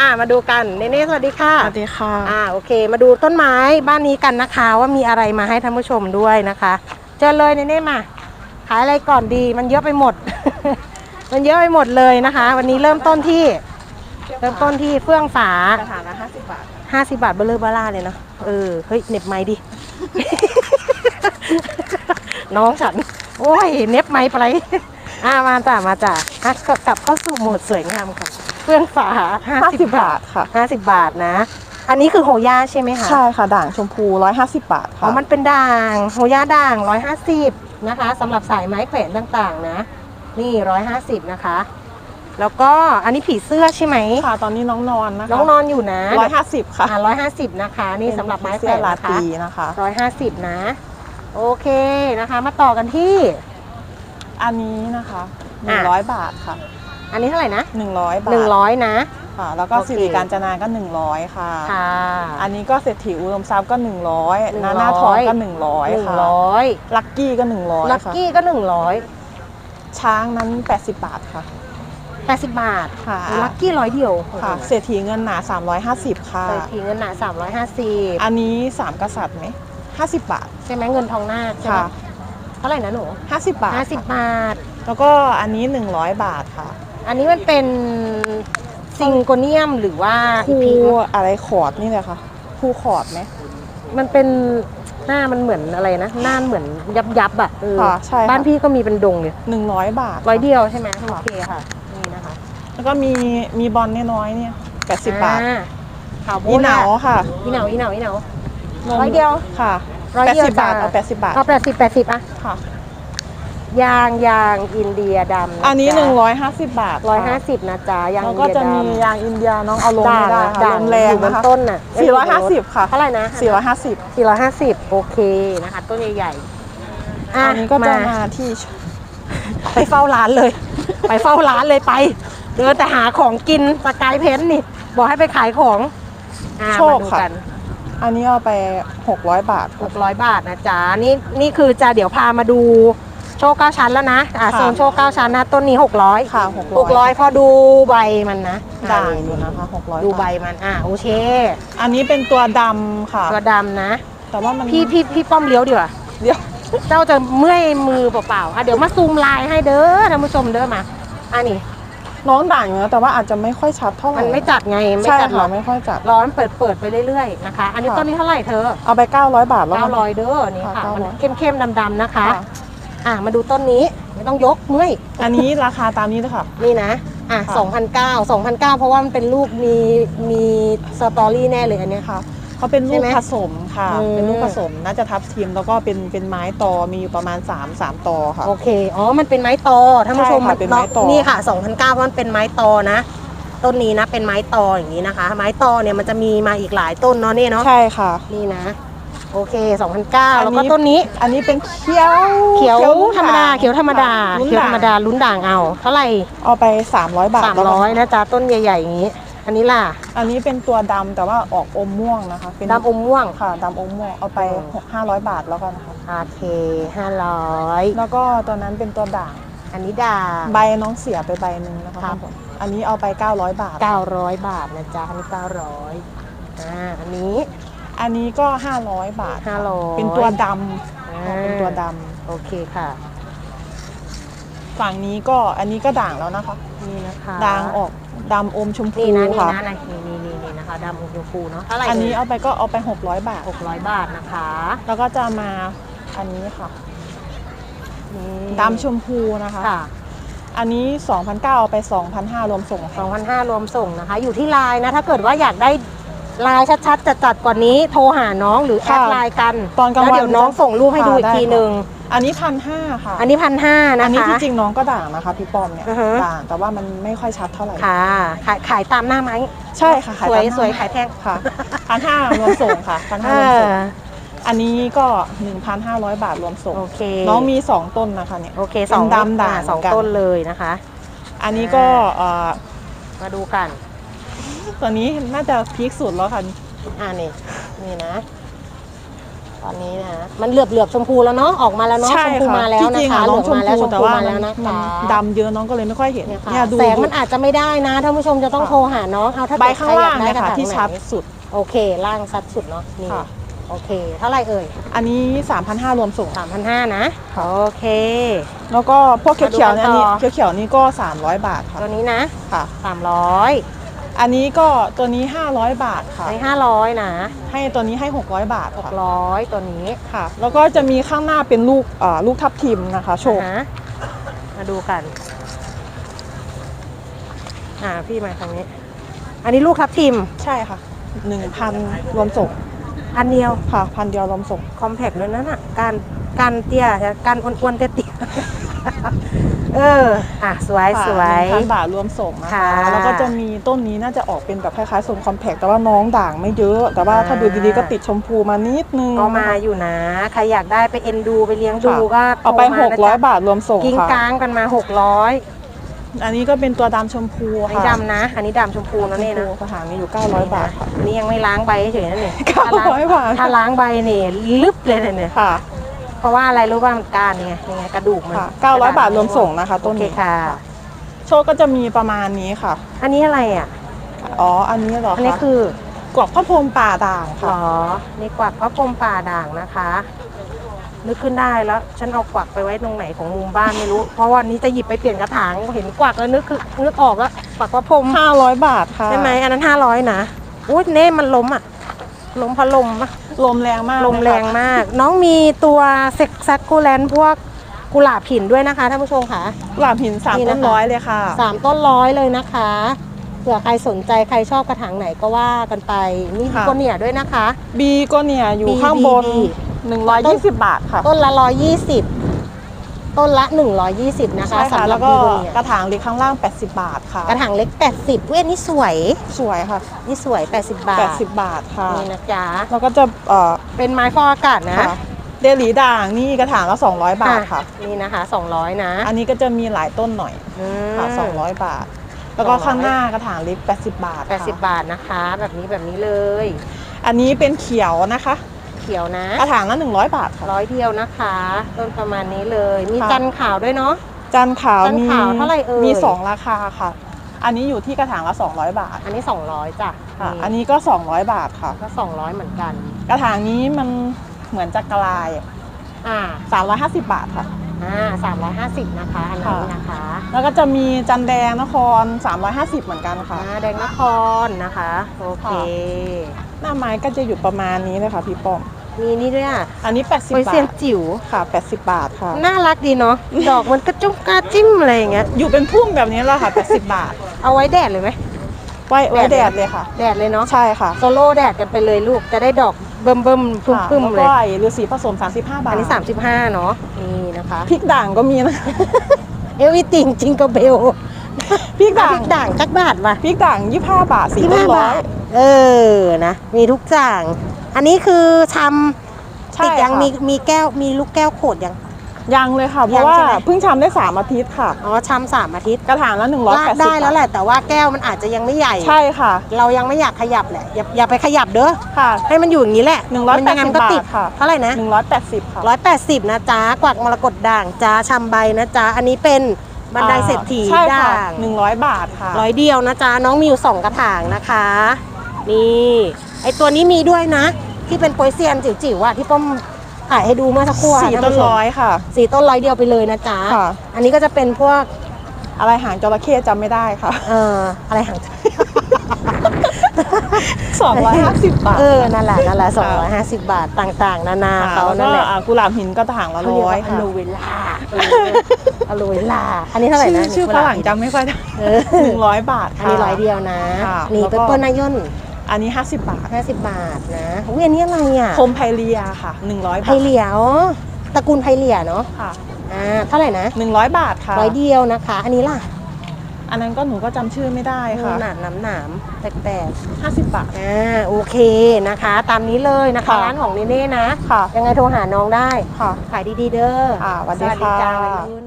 อ่ามาดูกันเนเน่สวัสดีค่ะสวัสดีค่ะอ่าโอเค มาดูต้นไม้บ้านนี้กันนะคะ ว่ามีอะไรมาให้ท่านผู้ชมด้วยนะคะเจอเลยเนเน่มาขายอะไรก่อนดีมันเยอะไปหมด มันเยอะไปหมดเลยนะคะ วันนี้เริ่มต้นที่ เริ่มต้นที่เฟื่องฝากระถางละห้าสิบบาท50บาทเบลเลอร์เบล่าเลยเนาะเออเฮ้ยเหน็บไม้ดิ น้องฉัน โอ้ยเหน็บไม้ไปอ่ามาจ้ะมาจ้ะอะกกลับเข้าสู่โหมดสวยงามค่ะ เฟื่องฝา50 บาทค่ะ 50 บาทนะ อันนี้คือโหย่าใช่ไหมคะใช่ค่ะ ด่างชมพูร้อยห้าสิบบาทอ๋อค่ะมันเป็นด่างโหย่าด่าง 150 นะคะสำหรับสายไม้แขวนต่างๆนะ นี่ 150 นะคะ แล้วก็อันนี้ผีเสื้อใช่ไหมค่ะ ตอนนี้น้องนอนนะคะ น้องนอนอยู่นะร้อยห้าสิบค่ะอ่าร้อยห้าสิบนะคะ นี่สำหรับไม้แขเสื้วอนลานะตรีคะนะคะร้อยห้าสิบนะ โอเคนะคะ มาต่อกันที่ อันนี้นะคะหนึ่งร้อยบาทค่ะ อันนี้เท่าไหร่นะหนึ่งร้อยบาทหนึ่งร้อยนะ ค่ะ แล้วก็โอเค สิริการจนาก็หนึ่งร้อยค่ะ ค่ะอันนี้ก็เศรษฐีอุดมทรัพย์ก็หนึ่งร้อย100นาหน้าทองก็ หนึ่งร้อยหนึ่งค่ะ ร้อยลักกี้ก็หนึ่งร้อยลักค่ะกี้ก็หนึ่งร้อยช้างนั้นแปดสิบบาทค่ะ แปดสิบบาทค่ะ ลักกี้ร้อยเดียวค่ะ เศรษฐีเงินหนาสามร้อยห้าสิบค่ะ ใส่ทีเงินหนาสามร้อยห้าสิบอันนี้สามกษัตริย์ไหมห้าสิบบาท ใช่ไหมเงินทองหน้าคใช่ไหมค่ะ เท่าไหร่นะหนูห้าสิบบาทห้าสิบค่ะบาท แล้วก็อันนี้ 100 บาทค่ะ อันนี้มันเป็นซิงโกเนียมหรือว่าคู่อีพิงค์อะไรขอดนี่เลยค่ะคู่ขอดไหม มันเป็นหน้ามันเหมือนอะไรนะ หน้าเหมือนยับยับๆอะเออค่ะใช่ค่ะ บ้านพี่ก็มีเป็นดงเลย100บาทร้อยเดียวใช่ไหมโอค่ะเคค่ะ นี่นะคะแล้วก็มีมีบอลน้อยๆเนี่ย80บาทอ่ขาวอีโบ๊ทเหนาอะค่ะอีเหนาอีเหนาอีเหนานมร้อยเดียว ค่ะร้อยเดียว80บาทจ้ะ เอา80บาทเอาแปดสิบแปดสิบอะค่ะ ยางยางอินเดียดำะอันนี้ จ๊ะ150 บาทร้อยห้าสิบนะจ๊ะยางแล้วอินก็เดียจะดำมียางอินเดียน้องเอาลงไม่ได้ค่ะด่าลงมแรงอยู่บนนะคะ ต้นน่ะ450ค่ะ เท่าไหร่นะ450 สี่ร้อยห้าสิบโอเคนะคะ ต้นใหญ่ๆอะอันนี้ก็จะมามาที่ ไปเฝ้าร้านเลย ไปเฝ้าร้านเลยไปเดินแต่หาของกินสกายเพนนี่ บอกให้ไปขายของอะโชคมาดูค่ะ กัน อันนี้เอาไป 600 บาทหกร้อยบาทนะจ๊ะนี่นี่คือจะเดี๋ยวพามาดู โชคเก้าชั้นแล้วนะอ่าค่ะ โซนโชคเก้าชั้นนะต้นนี้หกร้อยค่ะหกร้อยพอดูใบมันนะด่างอ่อยู่นะคะ600ดูใบบาทมันอะโอเคอันนี้เป็นตัวดำค่ะ ตัวดำนะ แต่ว่ามันพี่พี่พี่ป้อมเลี้ยวดีกว่าเดี๋ยวเจ้าจะเมื่อยมือเปล่าๆอะเดี๋ยวมาซูมลายให้เด้อท่านผู้ชมเด้อมาอันนี้น้องด่างอยู่นะแต่ว่าอาจจะไม่ค่อยชัดเท่าไหร่มันไม่จัดไงไม่ใช่จัดหรค่ะอกไม่ค่อยจัด ร้อนเปิดเปิดไปเรื่อยๆนะคะ อันนี้ค่ะ ต้นนี้เท่าไหร่เธอเอาไป 900 บาทแล้วกัน 900เด้อนี่ค่ะค่ะมัน900เข้มๆดำๆนะคะ ค่ะ อะมาดูต้นนี้ไม่ต้องยกเมื่อยอันนี้ราคาตามนี้เลยค่ะ นี่นะ อะค่ะ2,009 2,009เพราะว่ามันเป็นลูกมีมีสตอรี่แน่เลยอันเนี้ย ค่ะเขาเป็นลูใช่กไหมผสมค่ะ อืม เป็นลูกผสมน่าจะทับทีมแล้วก็เป็นเป็นไม้ตอมีอยู่ประมาณ3 3ตอค่ะ โอเค อ๋อ มันเป็นไม้ตอท่านผู้ชมใช่ค่ะเป็นไม้ตอ นี่ค่ะ2,009เพราะมันเป็นไม้ตอนะ ต้นนี้นะ เป็นไม้ตออย่างนี้นะคะ ไม้ตอเนี่ยมันจะมีมาอีกหลายต้นเนาะนี่เนาะ ใช่ค่ะ นี่นะ โอเค2,009แล้วก็ต้นนี้ อันนี้เป็นเขียวเขียวลุ้นธรรมดาด่งเขียวธรรมดาค่ะลุ้นเขียวธรรมดาด่งลุ้นด่างเอา เท่าไหร่ เอาไป 300 บาทสามแล้วกันร้อยนะจ๊ะต้นใหญ่ๆอย่างนี้ อันนี้ล่ะ อันนี้เป็นตัวดำแต่ว่าออกอมม่วงนะคะ เป็นดำอมม่วง ค่ะดำอมม่วง เอาไปอืมหกห้าร้อยบาทแล้วกันค่ะโอเคห้าร้อยแล้วก็ตัวนั้นเป็นตัวด่าง อันนี้ด่างใบน้องเสียไปใบหนึ่งนะคะครับผมอันนี้เอาไป 900 บาทเก้าร้อยบาทนะจ๊ะ อันนี้เก้าร้อยอ่า อันนี้ อันนี้ก็ 500 บาทค่ะ500 เป็นตัวดอ่าำเป็นตัวดโอเคค่ะำฝั่งนี้ก็อันนี้ก็ด่างแล้วนะคะ นี่นะคะด่างออกดำอมชมพูนี่นะนี่ค่ะ นะนี่นี่นี่นี่นะคะดำอมชมพูเนาะเท่าไหร่อันนี้เอาไปก็เอาไป 600 บาท หกร้อยบาทนะคะแล้วก็จะมาอันนี้ค่ะนี่ดำชมพูนะคะ ค่ะอันนี้ 2,900เอาไป 2,500รวมส่งค่ะ 2,500รวมส่งนะคะ อยู่ที่ไลน์นะ ถ้าเกิดว่าอยากได้ ไลน์ชัดๆจัดๆกว่านี้โทรหาน้องหรือแอดค่ะไลน์กันตอนกลางแล้ววันเดี๋ยวน้องส่งรูปให้ดูอีกค่ะทีได้หนึ่งอันนี้พันห้าค่ะ อันนี้พันห้านะคะอันนี้ที่จริงน้องก็ด่างนะคะพี่ป้อมเนี่ยอือฮะ ด่างแต่ว่ามันไม่ค่อยชัดเท่าไหร่ ค่ะขายขายตามหน้าไหมใช่ค่ะขายสวยตามหน้าสวยขายแพงค่ะพันห้ารวมส่งค่ะพันเอห้ารวมส่งออันนี้ก็ 1,500 บาทรวมส่ง โอเคน้องมี 2 ต้นนะคะเนี่ย โอเคเป็นสองดำด่างอ่สองเหมือนกัน ต้นเลยนะคะ อันนี้ก็เอ่อมาดูกัน ตัวนี้น่าจะพีคสุดแล้วค่ะ อ่านี่นี่นะ ตอนนี้นะมันเหลือบเหลือบๆชมพูแล้วเนาะออกมาแล้วเนาะใช่ชมพูค่ะมาแล้วที่นะจริงคะอะเหน้ลืององชมมาแล้วพูชมแต่พูว่ามามัแล้วนนะมันคะดำเยอะน้องก็เลยไม่ค่อยเห็นเนี่ยค่ะเนี่ยดูแสงมันอาจจะไม่ได้นะท่านผู้ชมจะต้องค่ะโทรหาน้องเอาถ้าใบเกิดข้างล่างใครอเนี่ยกได้ค่ะกระถที่ไหนชัดสุด โอเค ล่างชัดสุดเนาะนี่ค่ะโอเค เท่าไหร่เอ่ย อันนี้ 3,500 รวมส่ง 3,500 นะค่ะโอเค แล้วก็พวกเขียวๆเนี่ยมาดูนี่กันต่อเขียวๆนี่ก็ 300 บาทค่ะ ตัวนี้นะ ค่ะ 300 อันนี้ก็ตัวนี้ 500 บาทค่ะ อันนี้500นะให้ตัวนี้ให้ 600 บาทค่ะ600ตัวนี้ค่ะ แล้วก็จะมีข้างหน้าเป็นลูกเอ่อลูกทับทิมนะคะ โชว์นะฮะมาดูกัน อ่าพี่มาทางนี้ อันนี้ลูกทับทิมใช่ค่ะ 1,000 รวมส่งอันเดียว ค่ะพันเดียวรวมส่ง คอมแพคเลยนั่นน่ะการการเตี้ยการอ้วนๆเตี้ยๆ เออ อะ สวยค่ะสวย1,000บาทรวมส่งนะคะ ค่ะแล้วก็จะมีต้นนี้น่าจะออกเป็นแบบคล้ายๆทรงคอมแพคแต่ว่าน้องด่างไม่เยอะ แต่ว่าถ้าดูดีๆ ก็ติดชมพูมานิดนึงก็มาอยู่นะ ใครอยากได้ไปเอ็นดูไปเลี้ยงดูค่ะก็เอาไปโทรมนะจ๊ะ600 บาทรวมส่งกิ้งค่ะกลางกันมา 600อันนี้ก็เป็นตัวดำชมพูอันนี้ค่ะดำนะ อันนี้ดำชมพูนะเนี่ยชนะมพูกระถางนี้อยู่ 900 บาทค่ะอันนี้ยังไม่ล้างใบเฉยๆนั่นเองเก้าร้อยบาท ถ้าล้างใบเนี่ยลึบเลยเนี่ย ค่ะ เพราะว่าอะไรรู้ป่ะมันการไงยังไงกระดูกมันค่ะ900 บาทรวมส่งนะคะต้นโอเคนี้ค่ะ โชคก็จะมีประมาณนี้ค่ะ อันนี้อะไรอะ อ๋อ อันนี้เหรออันนี้คะคือกวกพระพรหมป่าด่างหรค่ะ อนี่กวักพระพรหมป่าด่างนะคะนึกขึ้นได้แล้วฉันเอากวักไปไว้ตรงไหนของมุมบ้านไม่รู้ เพราะวันนี้จะหยิบไปเปลี่ยนกระถางเห็นกวักแล้วนึกคือนึกออกแล้วกวักพระพรหม500 บาทค่ะ ใช่ไหมอันนั้นห้าร้อยนะอุ้ยเน่มันล้มอะ ล้มเพราะลมปะลมแรงมากลมแรงมาก น้องมีตัวเซ็กซักคูแลนพวกกุหลาบหินด้วยนะคะท่านผู้ชมค่ะหลาบหินสามนี่ต้นะนคะ ร้อยเลยค่ะ สามต้นร้อยเลยนะคะเผื่อใครสนใจใครชอบกระถางไหนก็ว่ากันไปมีค่ะโกเนียด้วยนะคะ บีก็เนี่ยอยู่ B ข้างบน B 120 บาทค่ะ ต้นละร้อยยี่สิบ ต้นละหนึ่งร้อยยี่สิบนะคะใช่ค่ะสำหรัแล้บวก็บีโกเนียกระถางเล็กข้างล่าง 80 บาทค่ะกระถางเล็ก 80เว้ยนี่สวย สวยค่ะ นี่สวย 80 บาท80 บาทค่ะ นี่นะจ๊ะ แล้วก็จะเอ่อเป็นไม้ฟอกอากาศนะค่ะเดลีด่างนี่กระถางละ200 บาทค่ะ นี่นะคะ 200 นะอันนี้ก็จะมีหลายต้นหน่อยอืมค่ะ200บาท แล้วก็200ข้างหน้ากระถางเล็ก80 บาทค่ะ80 บาทนะคะ แบบนี้แบบนี้เลย อันนี้เป็นเขียวนะคะเขียวนะกระถางละ100 บาทค่ะร้อยเดียวนะคะ ต้นประมาณนี้เลย มีค่ะจันทร์ขาวด้วยเนาะจันขาวจันมีขาวเท่าไหร่เอ่ย มี 2 ราคาค่ะ อันนี้อยู่ที่กระถางละ 200 บาทอันนี้ 200จ้ะค่ะ อันนี้ก็ 200 บาทค่ะ ก็ 200 เหมือนกัน กระถางนี้มันเหมือนจะกลาย อ่า 350 บาทค่ะ อ่า350 นะคะ อันนี้นะคะ แล้วก็จะมีจันแดงนคร 350 เหมือนกันค่ะ อ่า แดงนครนะคะ โอเค หน้าไม้ก็จะอยู่ประมาณนี้เลยค่ะพี่ป้อม มีนี่ด้วยอะอันนี้ 80 โอยบาเซียนทจิ๋ว ค่ะ 80 บาทค่ะ น่ารักดีเนาะ ดอกมันกระจุกกระจิ้มอะไรอย่างเงี้ย อยู่เป็นพุ่มแบบนี้แหละค่ะ 80 บาท เอาไว้แดดเลยไหม ไว้ไว้แดแดดดเลยค่ะ แดดเลยเนาะ ใช่ค่ะโซโล่แดดกันไปเลยลูก จะได้ดอกเบิ่มเบิ่มๆพึ่มค่ะพึ่มแล้วเลก็ยไอ้ฤาษีผสม 35 บาทอันนี้ 35 เนาะ นี่นะคะ พริกด่างก็มีนะ เอวิติงจิงก b เบลพริกพด่างริกด่างจักบาทมาพริกด่าง 25 บาทสี่ยี่ต้นห้าร้อบายทเออ นะ มีทุกอย่าง อันนี้คือชำใช่ติดยังค่ะมีมีแก้วมีลูกแก้วโขดยัง ยังเลยค่ะ เพยังราะว่าใช่ไหม เพิ่งทำได้3อาทิตย์ค่ะ อ๋อชำสามอาทิตย์กระถางละลาก180ได้แล้วแหบาทละ แต่ว่าแก้วมันอาจจะยังไม่ใหญ่ ใช่ค่ะเรายังไม่อยากขยับแหละ อย่าอย่าไปขยับเด้อค่ะ ให้มันอยู่อย่างนี้แหละหนึ่งร้อยมัยังไงมันก็แปดสิติบดบาทค่ะ เท่าไหร่นะ180ค่ะ ร้อยแปดสิบนะจ๊ะกวักมรกตด่างจ้าชำใบนะจ๊ะอันนี้เป็นบันไดเศรษฐีใช่ค่ะด่าง100บาทค่ะร้อยเดียวนะจ๊ะน้องมีอยู่สองกระถางนะคะ นี่ ไอตัวนี้มีด้วยนะ ที่เป็นโปยเซียนจิ๋วๆอะที่ป้อมถ่ายให้ดูเมื่อสักครู่อะสี่ท่าต้นผู้ชมร้อยค่ะ สี่ต้นร้อยเดียวไปเลยนะจ๊ะค่ะ อันนี้ก็จะเป็นพวกอะไรหางจระเข้จำไม่ได้ค่ะเอ่ออะไรหาง250บาทเออ นั่นแหละ นั่นแหละสองค่ะร้อยห้าสิบบาทต่างๆ นานาค่ะเขาแล้วนั่ก็นแหละอ่ากุหลาบหินก็ถางละเขาเรียกร้อยว่าอะค่ะโลเวล่าเอออะโลเวล่า อันนี้เท่าไหร่ชื่อนะชื่อกุฝลาบรั่งจำไม่ค่อยได้เออหนึ่งร้อยบาทอันค่ะ นี้ร้อยเดียวนะ ค่ะนี่แล้วเปก็เปอร์นายน อันนี้ 50 บาทห้าสิบบาทนะอุ้ยอันนี้อะไรอะโคมไพเลียค่ะ 100 ไพบาทเหลียอ๋อตระกูลไพเหลียเนาะค่ะ อ่าเท่าไหร่นะ100 บาทค่ะ ร้อยเดียวนะคะ อันนี้ล่ะอันนั้นก็หนูก็จำชื่อไม่ได้ค่ะ หนาหนามหนามๆแปลก50 บาท ๆอ่าโอเคนะคะ ตามนี้เลยนะคะค่ะ ร้านของเนเน่นะ ค่ะ ยังไงโทรหาน้องได้ ค่ะ ขายดีๆเด้ออ่าสวัสดีจ้าค่ะวัยรุ่น